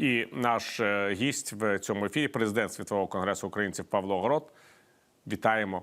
І наш е, гість в цьому ефірі, президент Світового конгресу українців Павло Город. Вітаємо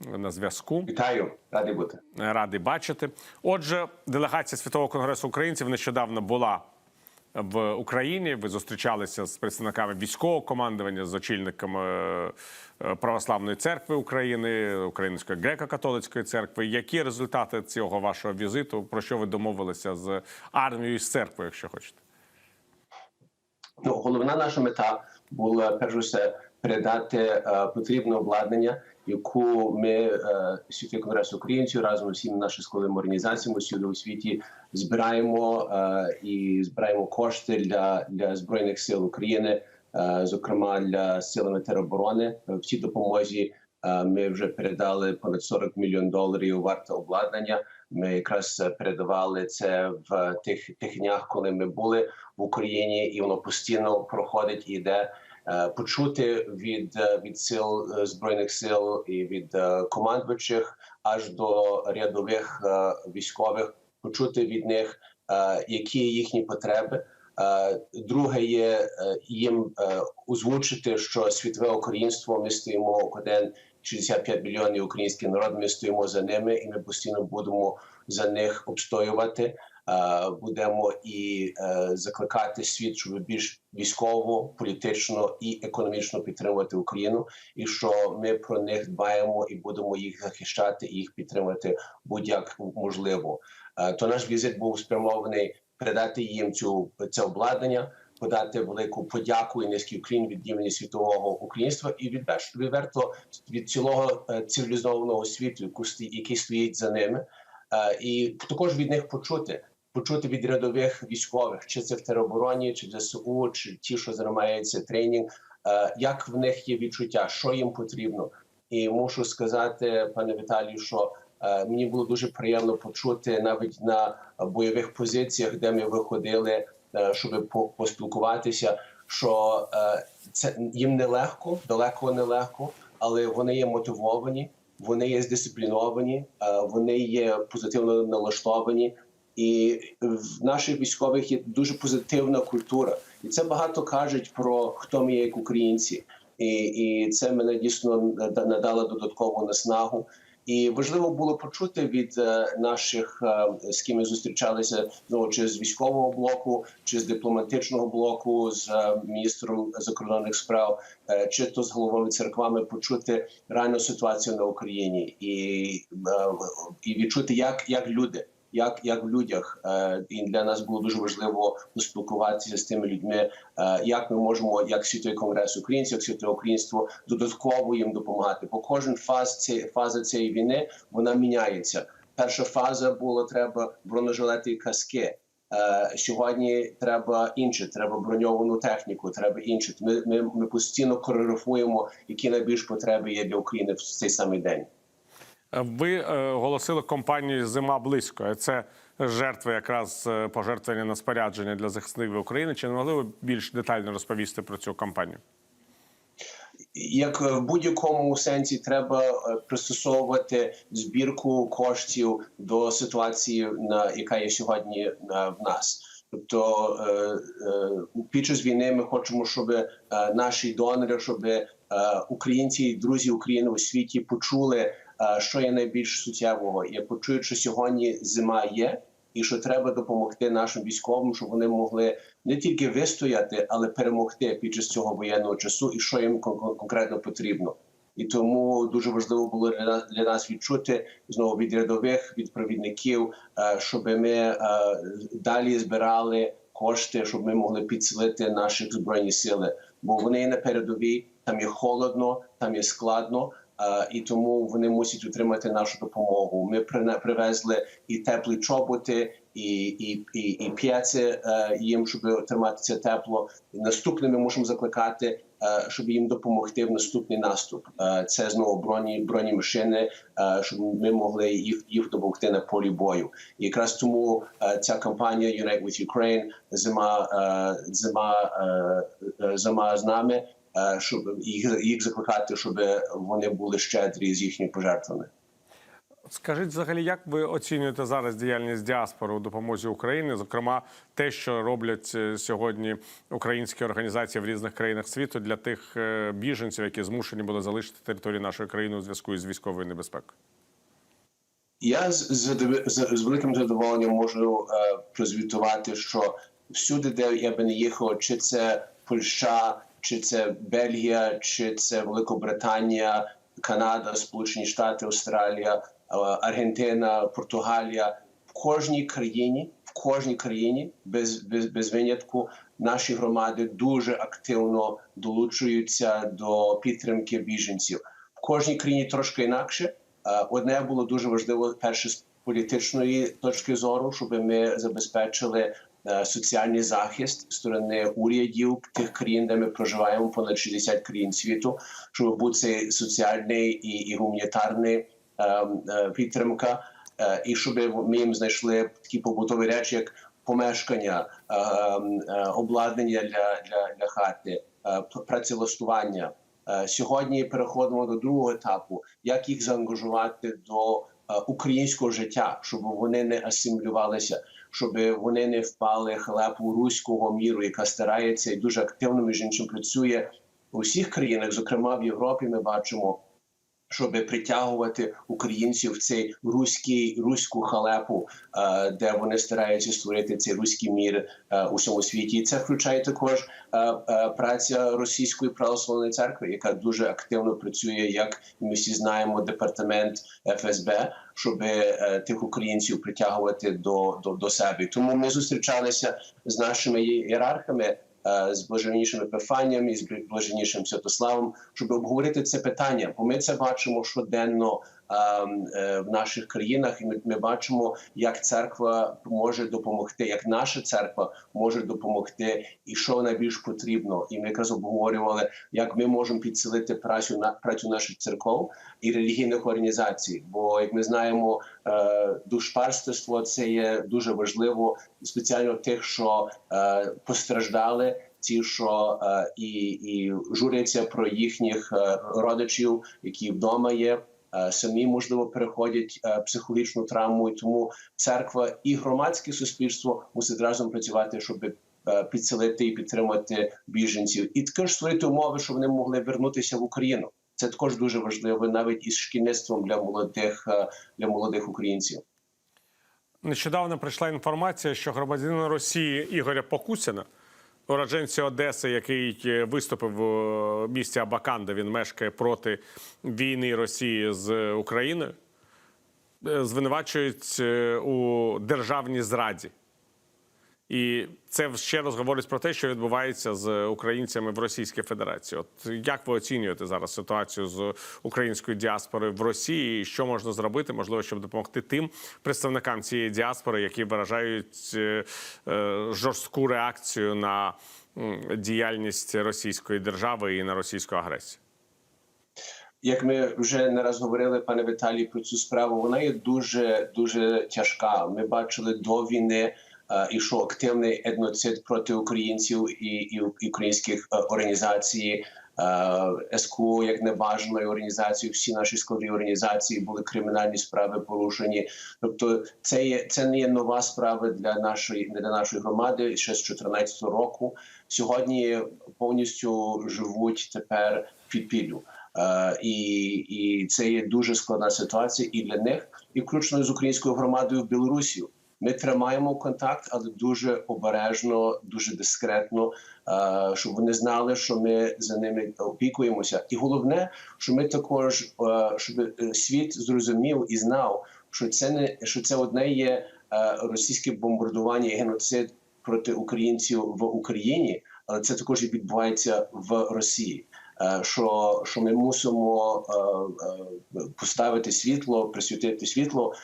на зв'язку. Вітаю, радий бути. Радий бачити. Отже, делегація Світового конгресу українців нещодавно була в Україні. Ви зустрічалися з представниками військового командування, з очільниками е, Православної церкви України, Української греко-католицької церкви. Які результати цього вашого візиту? Про що ви домовилися з армією і з церквою, якщо хочете? Ну, головна наша мета була перш за все передати е, потрібне обладнання, яку ми е, світовий конгрес українців разом з всіми нашими складовими організаціями всюди у світі збираємо е, і збираємо кошти для, для збройних сил України, зокрема для силами тероборони. В цій допомозі ми вже передали понад 40 мільйон доларів варте обладнання. Ми якраз передавали це в тих тих днях, коли ми були в Україні, і воно постійно проходить і йде. Е, Почути від е, від сил е, збройних сил і від командуючих аж до рядових військових, почути від них, які їхні потреби. Друге є їм озвучити, що світове українство ми стоїмо один 65 мільйонів український народ. Ми стоїмо за ними, і ми постійно будемо за них обстоювати. Е, Будемо і е, закликати світ, щоб більш військово, політично і економічно підтримувати Україну, і що ми про них дбаємо і будемо їх захищати і їх підтримати будь-як можливо. Е, То наш візит був спрямований передати їм цю це обладнання, подати велику подяку і низький уклін від імені світового українства і відверто, від цілого цивілізованого світу, який стоїть за ними, і також від них почути. Почути від рядових військових, чи це в теробороні, чи в ЗСУ, чи ті, що займаються тренінг, е, як в них є відчуття, що їм потрібно. І мушу сказати, пане Віталію, що е, мені було дуже приємно почути навіть на бойових позиціях, де ми виходили, е, щоб по- поспілкуватися, що це їм нелегко, далеко нелегко, але вони є мотивовані, вони є здисципліновані, вони є позитивно налаштовані. І в наших військових є дуже позитивна культура, і це багато кажуть про хто ми є як українці, і, і це мене дійсно нада- надало додаткову наснагу. І важливо було почути від е, наших, е, з ким ми зустрічалися ну, чи з військового блоку, чи з дипломатичного блоку, з е, міністром закордонних справ, чи то з головами церквами, почути реальну ситуацію на Україні і, і відчути, як, як люди як, як в людях. Е, І для нас було дуже важливо поспілкуватися з тими людьми, е, як ми можемо, як світовий конгрес українців, як світове українство, додатково їм допомагати. Бо кожен фаз цієї фаза цієї війни вона міняється. Перша фаза була треба бронежилети і каски. Е, Сьогодні треба інше, треба броньовану техніку, треба інше. Ми, ми, ми постійно коригуємо, які найбільш потреби є для України в цей самий день. Ви е, оголосили компанію Зима близько. Це жертви, якраз е, пожертвування на спорядження для захисників України. Чи не могли ви більш детально розповісти про цю кампанію? як в будь-якому сенсі треба е, пристосовувати збірку коштів до ситуації, на яка є сьогодні е, в нас. Тобто е, е, під час війни ми хочемо, щоб е, наші донори, щоб е, українці і друзі України у світі почули, е, що є найбільш суттєвого. І почують, що сьогодні зима є, і що треба допомогти нашим військовим, щоб вони могли не тільки вистояти, але перемогти під час цього воєнного часу, і що їм кон- конкретно потрібно. І тому дуже важливо було для нас, відчути знову від рядових, від провідників, е, щоб ми е, далі збирали кошти, щоб ми могли підсилити наші збройні сили. Бо вони на передовій, там є холодно, там є складно. І тому вони мусять отримати нашу допомогу. Ми привезли і теплі чоботи, і, і, і, і п'яці е, їм, щоб отримати це тепло. Наступне ми мусимо закликати, е, щоб їм допомогти в наступний наступ. Е, Це знову броні броні машини, щоб ми могли їх їх допомогти на полі бою. І якраз тому ця кампанія Unite with Ukraine, зима зима зима з нами. Е, Щоб їх їх закликати, щоб вони були щедрі з їхніми пожертвами. Скажіть, взагалі, як ви оцінюєте зараз діяльність діаспори у допомозі Україні? Зокрема, те, що роблять е, сьогодні українські організації в різних країнах світу для тих е, біженців, які змушені були залишити територію нашої країни у зв'язку із військовою небезпекою? Я з, з, з, з великим задоволенням можу е, прозвітувати, що всюди, де я би не їхав, чи це Польща, чи це Бельгія, чи це Великобританія, Канада, Сполучені Штати, Австралія, е, Аргентина, Португалія, в кожній країні, в кожній країні, без, без, без винятку, наші громади дуже активно долучуються до підтримки біженців. В кожній країні трошки інакше. Е, Одне було дуже важливо перше з політичної точки зору, щоб ми забезпечили соціальний захист сторони урядів тих країн, де ми проживаємо, понад 60 країн світу, щоб цей соціальний і, і гуманітарний е, е, підтримка, е, і щоб ми їм знайшли такі побутові речі, як помешкання, е, е, обладнання для, для, для хати, е, працевлаштування. Е, Сьогодні переходимо до другого етапу, як їх заангажувати до е, українського життя, щоб вони не асимілювалися, щоб вони не впали хлепу руського міру, яка старається і дуже активно між іншим працює у всіх країнах, зокрема в Європі. Ми бачимо. Щоб притягувати українців в цей руський руську халепу, е, де вони стараються створити цей руський мір е, у всьому світі, і це включає також е, праця російської православної церкви, яка дуже активно працює, як ми всі знаємо, департамент ФСБ, щоб тих українців притягувати до, до, до себе. Тому ми зустрічалися з нашими ієрархами. Е, З блаженнішим Епифанієм і з блаженнішим Святославом, щоб обговорити це питання, бо ми це бачимо щоденно в наших країнах, і ми, бачимо, як церква може допомогти, як наша церква може допомогти, і що найбільш потрібно. І ми якраз обговорювали, як ми можемо підсилити працю на працю наших церков і релігійних організацій. Бо як ми знаємо, е, душпарство це є дуже важливо, спеціально тих, що е, постраждали. Ті, що е, і, і журяться про їхніх е, родичів, які вдома є, е, самі можливо переходять е, психологічну травму, і тому церква і громадське суспільство мусить разом працювати, щоб е, підсилити і підтримати біженців, і також створити умови, щоб вони могли вернутися в Україну. Це також дуже важливо, навіть із шкільництвом для молодих е, для молодих українців. Нещодавно прийшла інформація, що громадянин Росії Ігоря Покусіна, уродженця Одеси, який е, виступив у місті Абакан, де він мешкає проти війни Росії з Україною, е, звинувачують е, у державній зраді. І це ще раз говорить про те, що відбувається з українцями в Російській Федерації. От як ви оцінюєте зараз ситуацію з українською діаспорою в Росії? І Що можна зробити, можливо, щоб допомогти тим представникам цієї діаспори, які виражають е, е, жорстку реакцію на діяльність російської держави і на російську агресію? Як ми вже не раз говорили, пане Віталій, про цю справу, вона є дуже дуже тяжка. Ми бачили до війни. Е, Ішов активний етноцид проти українців і, і, українських е, організацій. Е, СКУ як небажаної організації, всі наші складові організації були кримінальні справи порушені. Тобто, це є це не є нова справа для нашої для нашої громади ще з 2014 року. Сьогодні повністю живуть тепер в підпіллю. Е, і, і це є дуже складна ситуація і для них, і включно з українською громадою в Білорусі. Ми тримаємо контакт, але дуже обережно, дуже дискретно, е, щоб вони знали, що ми за ними опікуємося. І головне, що ми також е, щоб е, світ зрозумів і знав, що це не що це одне є російське бомбардування і геноцид проти українців в Україні, але це також і відбувається в Росії. Е, Що, що ми мусимо е, е, поставити світло, присвятити світло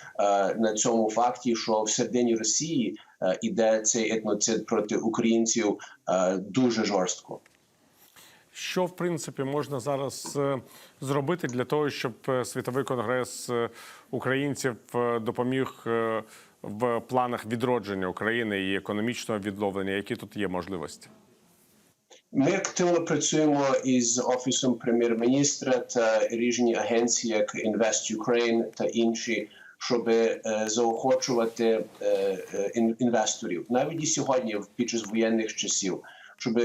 на цьому факті, що в середині Росії іде цей етноцид проти українців дуже жорстко. Що в принципі можна зараз зробити для того, щоб світовий конгрес українців допоміг в планах відродження України і економічного відновлення? Які тут є можливості? Ми активно працюємо із офісом прем'єр-міністра та різні агенції, як Invest Ukraine та інші, щоб е, заохочувати е, е, ін- інвесторів, навіть і сьогодні, під час воєнних часів, щоб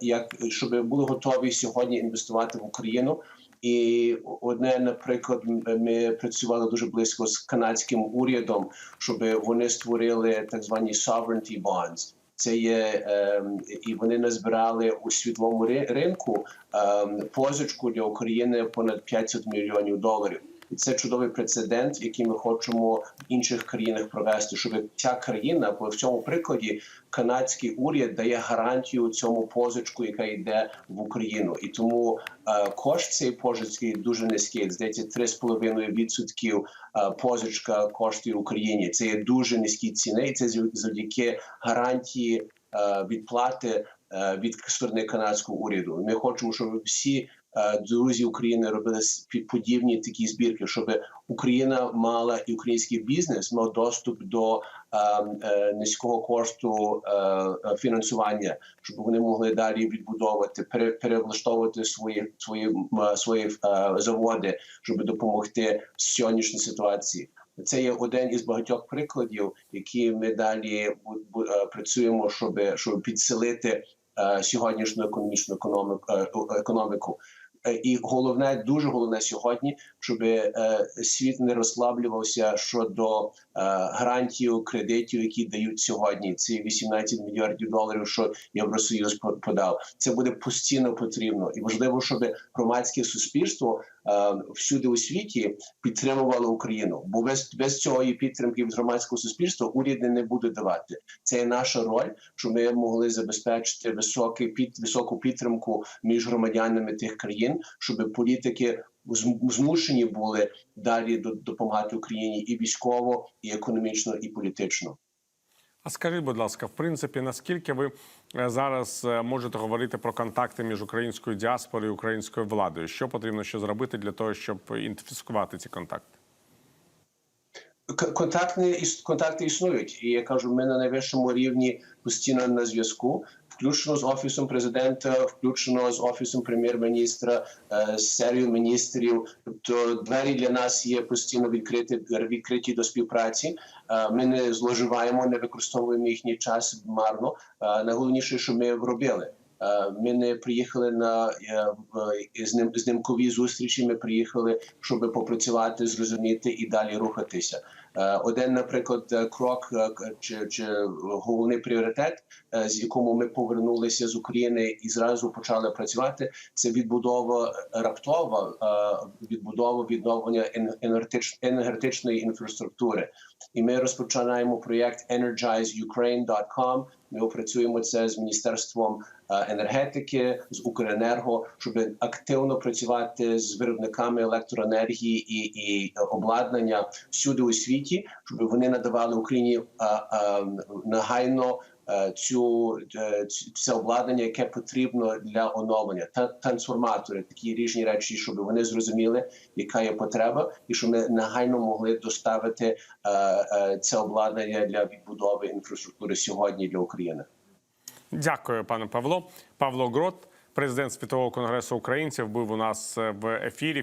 як щоб були готові сьогодні інвестувати в Україну. І одне, наприклад, ми працювали дуже близько з канадським урядом, щоб вони створили так звані sovereignty bonds. Це є ем, і вони назбирали у світовому ри- ринку ем, позичку для України понад 500 мільйонів доларів. І це чудовий прецедент, який ми хочемо в інших країнах провести, щоб ця країна, по в цьому прикладі, канадський уряд дає гарантію цьому позичку, яка йде в Україну, і тому е, кошт цієї позички дуже низький. Здається, 3,5% відсотків е, позичка коштує Україні. Це є дуже низькі ціни, і це зав- завдяки гарантії е, відплати від сторони канадського уряду. Ми хочемо, щоб всі друзі України робили подібні такі збірки, щоб Україна мала і український бізнес мав доступ до е, е, низького кошту е, е, фінансування, щоб вони могли далі відбудовувати, пере, перевлаштовувати свої свої свої е, заводи, щоб допомогти сьогоднішній ситуації. Це є один із багатьох прикладів, які ми далі е, працюємо, щоб щоб підсилити е, сьогоднішню економічну економіку. Е, І головне, дуже головне сьогодні, щоб е, світ не розслаблювався щодо е, гарантів кредитів, які дають сьогодні. Ці 18 мільярдів доларів, що Євросоюз по- подав. Це буде постійно потрібно, і важливо, щоб громадське суспільство е, всюди у світі підтримувало Україну. Бо без, без цієї підтримки від громадського суспільства уряди не буде давати. Це є наша роль, щоб ми могли забезпечити високий під високу підтримку між громадянами тих країн, щоб політики змушені були далі до- допомагати Україні і військово, і економічно, і політично. А скажіть, будь ласка, в принципі, наскільки ви е, зараз е, можете говорити про контакти між українською діаспорою і українською владою? Що потрібно ще зробити для того, щоб ідентифікувати ці контакти? Контактні контакти існують, і я кажу, ми на найвищому рівні постійно на зв'язку, включно з офісом президента, включно з офісом прем'єр-міністра, з серією міністрів. Тобто двері для нас є постійно відкриті відкриті до співпраці. Ми не зловживаємо, не використовуємо їхній час марно. Найголовніше, що ми робили. Ми не приїхали на знімкові зустрічі. Ми приїхали, щоб попрацювати, зрозуміти і далі рухатися. Е, Один, наприклад, е, крок е, чи, чи головний пріоритет, з якому ми повернулися з України і зразу почали працювати. Це відбудова раптова відбудова відновлення ен- енергетичної інфраструктури. І ми розпочинаємо проєкт energizeukraine.com. Ми опрацюємо це з міністерством енергетики, з Укренерго, щоб активно працювати з виробниками електроенергії і, і обладнання всюди у світі, щоб вони надавали Україні а, негайно е, цю е, це обладнання, яке потрібно для оновлення, та трансформатори, такі різні речі, щоб вони зрозуміли, яка є потреба, і щоб ми негайно могли доставити е, е, це обладнання для відбудови інфраструктури сьогодні для України. Дякую, пане Павло. Павло Грот, президент Світового конгресу українців, був у нас е, в ефірі.